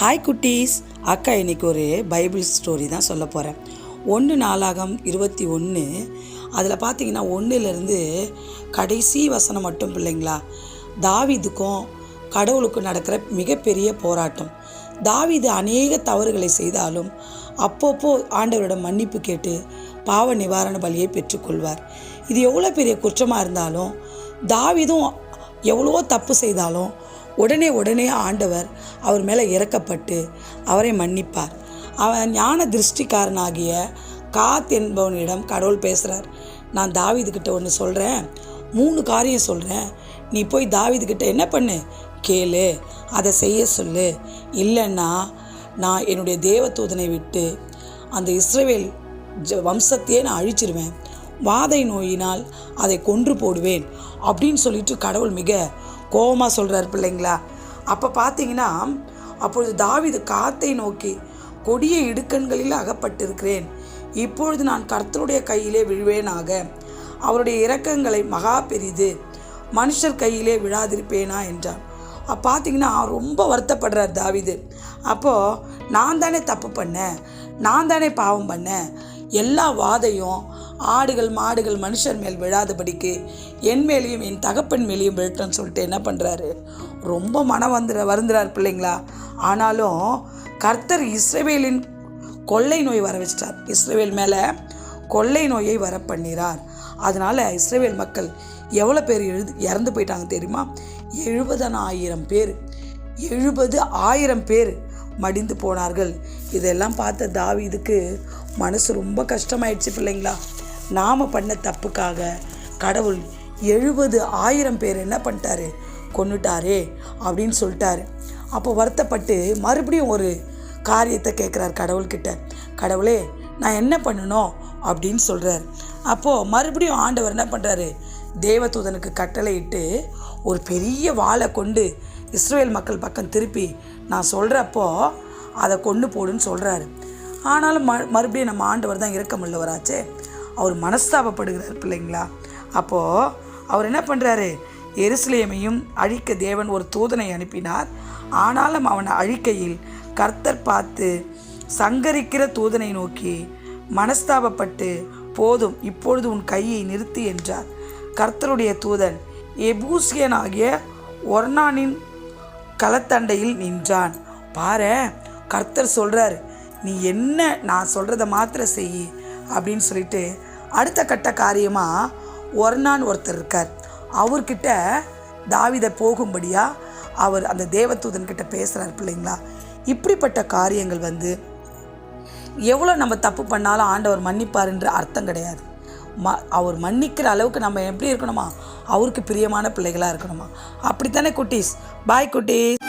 Hi குட்டீஸ். அக்கா இன்னைக்கு ஒரு பைபிள் ஸ்டோரி தான் சொல்ல போகிறேன் ஒன்று நாளாகம் இருபத்தி ஒன்று அதில் பார்த்தீங்கன்னா ஒன்றுலேருந்து கடைசி வசனம் மட்டும் பிள்ளைங்களா? தாவிதுக்கும் கடவுளுக்கும் நடக்கிற மிகப்பெரிய போராட்டம். தாவிது அநேக தவறுகளை செய்தாலும் அப்பப்போ ஆண்டவரிடம் மன்னிப்பு கேட்டு பாவ நிவாரண பலியை பெற்றுக்கொள்வார் இது எவ்வளோ பெரிய குற்றமாக இருந்தாலும் தாவிதும் எவ்வளோ தப்பு செய்தாலும் உடனே உடனே ஆண்டவர் அவர் மேலே இறக்கப்பட்டு அவரை மன்னிப்பார். அவன் ஞான திருஷ்டிக்காரனாகிய காத் என்பவனிடம் கடவுள் பேசுகிறார் நான் தாவீதுக்கிட்ட ஒன்று சொல்கிறேன் மூணு காரியம் சொல்கிறேன் நீ போய் தாவீதுக்கிட்ட என்ன பண்ணு? கேளு. அதை செய்ய சொல்லு. இல்லைன்னா நான் என்னுடைய தேவதூதனை விட்டு அந்த இஸ்ரேல் ஜ வம்சத்தையே நான் அழிச்சிருவேன். வாதை நோயினால் அதை கொன்று போடுவேன் அப்படின்னு சொல்லிட்டு கடவுள் மிக கோபமாக சொல்கிறார் பிள்ளைங்களா. அப்போ பார்த்தீங்கன்னா அப்பொழுது தாவிது காத்தை நோக்கி கொடிய இடுக்கண்களில் அகப்பட்டிருக்கிறேன். இப்பொழுது நான் கர்த்தருடைய கையிலே விழுவேனாக. அவருடைய இரக்கங்களை மகா பெரிது. மனுஷர் கையிலே விழாதிருப்பேனா? என்றார். அப்போ பார்த்தீங்கன்னா ரொம்ப வருத்தப்படுறார் தாவிது. அப்போது நான் தானே தப்பு பண்ணேன். நான் தானே பாவம் பண்ணேன். எல்லா வாதையும் ஆடுகள் மாடுகள் மனுஷர் மேல் விழாதபடிக்கு என் மேலேயும் என் தகப்பன் மேலேயும் விழட்டும்னு சொல்லிட்டு என்ன பண்ணுறாரு ரொம்ப மனம் வந்துற வருந்துறார் பிள்ளைங்களா. ஆனாலும் கர்த்தர் இஸ்ரவேலின் கொள்ளை நோய் வர வச்சிட்டார். இஸ்ரேவேல் மேலே கொள்ளை நோயை வர பண்ணிறார். அதனால் இஸ்ரேவேல் மக்கள் எவ்வளோ பேர் எழுது இறந்து போயிட்டாங்க தெரியுமா? எழுபதனாயிரம் பேர். எழுபது ஆயிரம் பேர் மடிந்து போனார்கள். இதெல்லாம் பார்த்த தாவி இதுக்கு மனசு ரொம்ப கஷ்டமாயிடுச்சு பிள்ளைங்களா. நாம் பண்ண தப்புக்காக கடவுள் எழுபது ஆயிரம் பேர் என்ன பண்ணிட்டாரு? கொன்னுட்டாரே அப்படின்னு சொல்லிட்டாரு. அப்போ வருத்தப்பட்டு மறுபடியும் ஒரு காரியத்தை கேட்குறார் கடவுள்கிட்ட. கடவுளே நான் என்ன பண்ணணும் அப்படின்னு சொல்கிறார் அப்போது மறுபடியும் ஆண்டவர் என்ன பண்ணுறாரு தேவதூதனுக்கு கட்டளையிட்டு ஒரு பெரிய வாளை கொண்டு இஸ்ரேல் மக்கள் பக்கம் திருப்பி நான் சொல்கிறப்போ அதை கொண்டு போடுன்னு சொல்கிறாரு ஆனாலும் ம மறுபடியும் நம்ம ஆண்டவர் தான் இரக்கமுள்ளவராச்சே. அவர் மனஸ்தாபப்படுகிறார் பிள்ளைங்களா? அப்போது அவர் என்ன பண்ணுறாரு எருசலேமையும் அழிக்க தேவன் ஒரு தூதனை அனுப்பினார். ஆனாலும் அவனை அழிக்கையில் கர்த்தர் பார்த்து சங்கரிக்கிற தூதனை நோக்கி மனஸ்தாபப்பட்டு போதும் இப்பொழுது உன் கையை நிறுத்து என்றார். கர்த்தருடைய தூதன் எபூசியனாகிய ஒர்னானின் களத்தண்டையில் நின்றான். பாரு கர்த்தர் சொல்கிறார் நீ என்ன நான் சொல்கிறத மாத்திர செய் அப்படின்னு சொல்லிட்டு அடுத்த கட்ட காரியமாக ஒர்னான் ஒருத்தர் இருக்கார். அவர்கிட்ட தாவிதை போகும்படியாக அவர் அந்த தேவதூதன்கிட்ட பேசுகிறார் பிள்ளைங்களா? இப்படிப்பட்ட காரியங்கள் வந்து எவ்வளோ நம்ம தப்பு பண்ணாலும் ஆண்டவர் மன்னிப்பாருன்ற அர்த்தம் கிடையாது. ம அவர் மன்னிக்கிற அளவுக்கு நம்ம எப்படி இருக்கணுமா? அவருக்கு பிரியமான பிள்ளைகளாக இருக்கணுமா? அப்படித்தானே குட்டீஸ்? பாய் குட்டீஸ்.